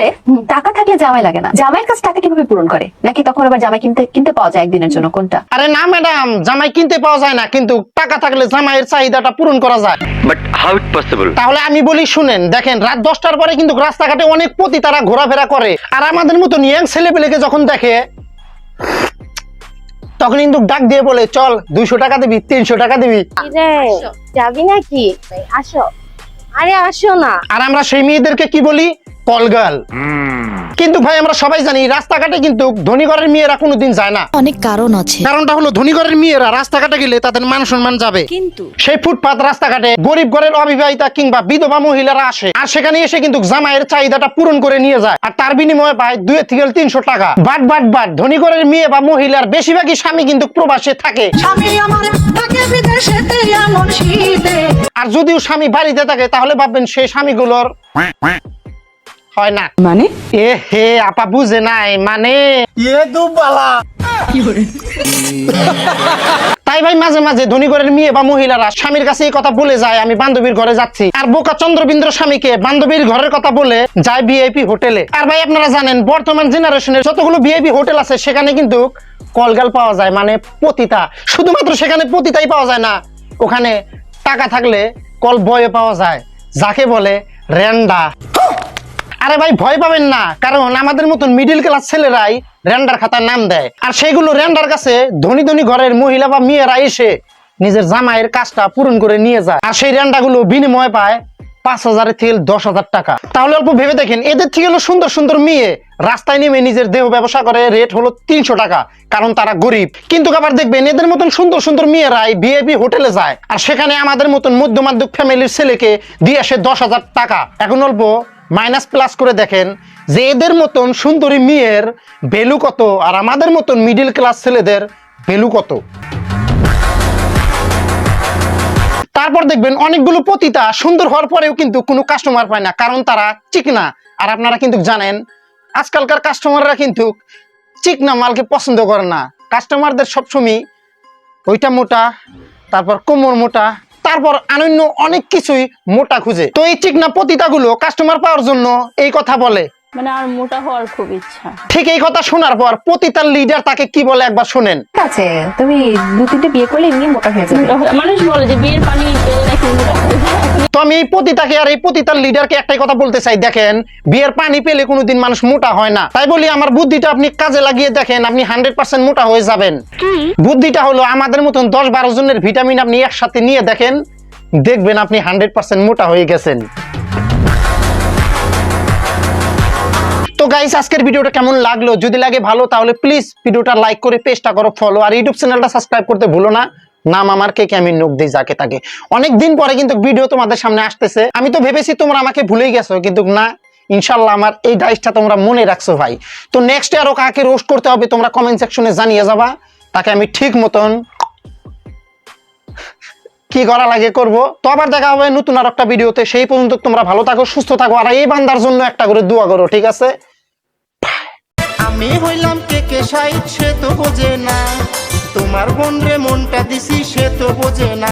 আসলে টাকা থাকলে জামাই লাগে না। জামাইয়ের কাছে টাকা কীভাবে পূরণ করে? নাকি তখন আবার জামাই কিনতে কিনতে পাওয়া যায় একদিনের জন্য? কোনটা? আরে না ম্যাডাম জামাই কিনতে পাওয়া যায় না কিন্তু টাকা থাকলে জামাইয়ের চাহিদাটা পূরণ করা যায়। But how it possible? তাহলে আমি বলি শুনেন দেখেন রাত দশটার পরে কিন্তু রাস্তাঘাটে অনেক পতি তারা ঘোরাফেরা করে। আর আমাদের মতো ইয়াং ছেলে পেলেকে যখন দেখে তখন কিন্তু ডাক দিয়ে বলে চল দুইশো টাকা দিবি তিনশো টাকা দিবি। যাবি নাকি? আসো। আরে আসো না। আর আমরা সেই মেয়েদেরকে কি বলি? কলগাল কিন্তু ভাই আমরা সবাই জানি রাস্তাঘাটে কিন্তু ধনী ঘরের মেয়েরা কোনোদিন যায় না। অনেক কারণ আছে। কারণটা হলো ধনী ঘরের মেয়েরা রাস্তাঘাটে গেলে তাদের মান সম্মান যাবে। কিন্তু সেই ফুটপাত রাস্তাঘাটে গরিব ঘরের অবিবাহিতা কিংবা বিধবা মহিলারা আসে। আর সেখানে এসে কিন্তু জামাইয়ের চাহিদাটা পূরণ করে নিয়ে যায়। আর তার বিনিময়ে পায় দুই থেকে তিনশো টাকা। বাট বাট বাট ধনী ঘরের মেয়ে বা মহিলার বেশিরভাগই স্বামী কিন্তু প্রবাসে থাকে। আর যদিও স্বামী বাড়িতে থাকে তাহলে ভাববেন সেই স্বামীগুলোর হয় না। মানে? এ হে আপা বুঝে নাই মানে? তাই ভাই মাঝে মাঝে ধনী ঘরের মেয়ে বা মহিলারা স্বামীর কাছে এই কথা বলে যায় আমি বান্ধবীর ঘরে যাচ্ছি। আর বোকা চন্দ্রবিন্দ্র স্বামীকে বান্ধবীর ঘরের কথা বলে যায় ভিআইপি হোটেলে। আর ভাই আপনারা জানেন বর্তমান জেনারেশনের যতগুলো ভিআইপি হোটেল আছে সেখানে কিন্তু কলগাল পাওয়া যায় মানে পতিতা। শুধুমাত্র সেখানে পতিতাই পাওয়া যায় না ওখানে টাকা থাকলে কল বয়ে পাওয়া যায় যাকে বলে রেন্ডা আরে ভাই, ভয় পাবেন না। কারণ আমাদের মতন মিডিল ক্লাস ছেলেরাই র্যান্ডার খাতার নাম দেয়। আর সেগুলো র্যান্ডার কাছে ধনী ধনী ঘরের মহিলা বা মেয়েরা এসে নিজের জামাইয়ের কাজটা পূরণ করে নিয়ে যায়। আর সেই র্যান্ডাগুলো বিনিময় পায় পাঁচ হাজারের থেকে দশ হাজার টাকা। তাহলে অল্প ভেবে দেখেন, এদের থেকে হলো সুন্দর সুন্দর মেয়ে। রাস্তায় নেমে নিজের দেহ ব্যবসা করে রেট হলো তিনশো টাকা, কারণ তারা গরিব। কিন্তু আবার দেখবেন, এদের মতন সুন্দর সুন্দর মেয়েরাই ভিআইপি হোটেলে যায়। আর সেখানে আমাদের মতন মধ্যমাধ্যম ফ্যামিলির ছেলেকে দিয়ে আসে দশ হাজার টাকা। এখন অল্প মাইনাস প্লাস করে দেখেন যে এদের মতন সুন্দরী মেয়ের ভ্যালু কত আর আমাদের মতন মিডিল ক্লাস ছেলেদের ভ্যালু কত? তারপর দেখবেন অনেকগুলো পতিতা সুন্দর হওয়ার পরেও কিন্তু কোনো কাস্টমার পায় না, কারণ তারা চিকনা আর আপনারা কিন্তু জানেন, আজকালকার কাস্টমাররা কিন্তু চিকনা মালকে পছন্দ করে না। কাস্টমারদের সবসময় ওইটা মোটা, তারপর কোমর মোটা তারপর অনন্য অনেক কিছুই মোটা খুঁজে। তো এই চিকনা পতিতাগুলো কাস্টমার পাওয়ার জন্য এই কথা বলে। মানে আমার মোটা হওয়ার খুব ইচ্ছা। ঠিক এই কথা শোনার পর পতিতার লিডার তাকে কি বলে একবার শোনেন। ঠিক আছে তুমি দু তিনটে বিয়ে করলে এমনি মোটা হয়ে যাবে। মানুষ বলে যে বিয়ের পানি নাকি মোটা হয়ে যায়। তো আমি এই পতিতাকে আর এই পতিতার লিডারকে একটাই কথা বলতে চাই দেখেন বিয়ের পানি পেলে কোনোদিন মানুষ মোটা হয় না। তাই বলি আমার বুদ্ধিটা আপনি কাজে লাগিয়ে দেখেন আপনি হান্ড্রেড পার্সেন্ট মোটা হয়ে যাবেন। বুদ্ধিটা হলো আমাদের মতন দশ বারো জনের ভিটামিন আপনি একসাথে নিয়ে দেখেন দেখবেন আপনি হান্ড্রেড পার্সেন্ট মোটা হয়ে গেছেন। তো গাইস আজকের ভিডিওটা কেমন লাগল? যদি লাগে ভালো, তাহলে প্লিজ ভিডিওটা লাইক করে পেজটা করো ফলো আর ইউটিউব চ্যানেলটা সাবস্ক্রাইব করতে ভুলো না। নাম আমার কে আমি নোক দিই, যাকে তাকে। অনেক দিন পরে কিন্তু ভিডিও তোমাদের সামনে আসতেছে। আমি তো ভেবেছি তোমরা আমাকে ভুলেই গেছো, কিন্তু না ইনশাল্লাহ আমার এই ডাইসটা তোমরা মনে রাখছো ভাই। তো নেক্সট আরও কাকে রোস্ট করতে হবে, তোমরা কমেন্ট সেকশনে জানিয়ে যাবা। তাকে আমি ঠিক মতন কি করা লাগে করব। তো আবার দেখা হবে নতুন আর একটা ভিডিওতে সেই পর্যন্ত তোমরা ভালো থাকো, সুস্থ থাকো, আর এই বান্দার জন্য একটা করে দোয়া করো, ঠিক আছে? আমি হইলাম কে কে সাইড সে তো বোঝে না। তোমার বোন রে মনটা দিছি, সে তো বোঝে না।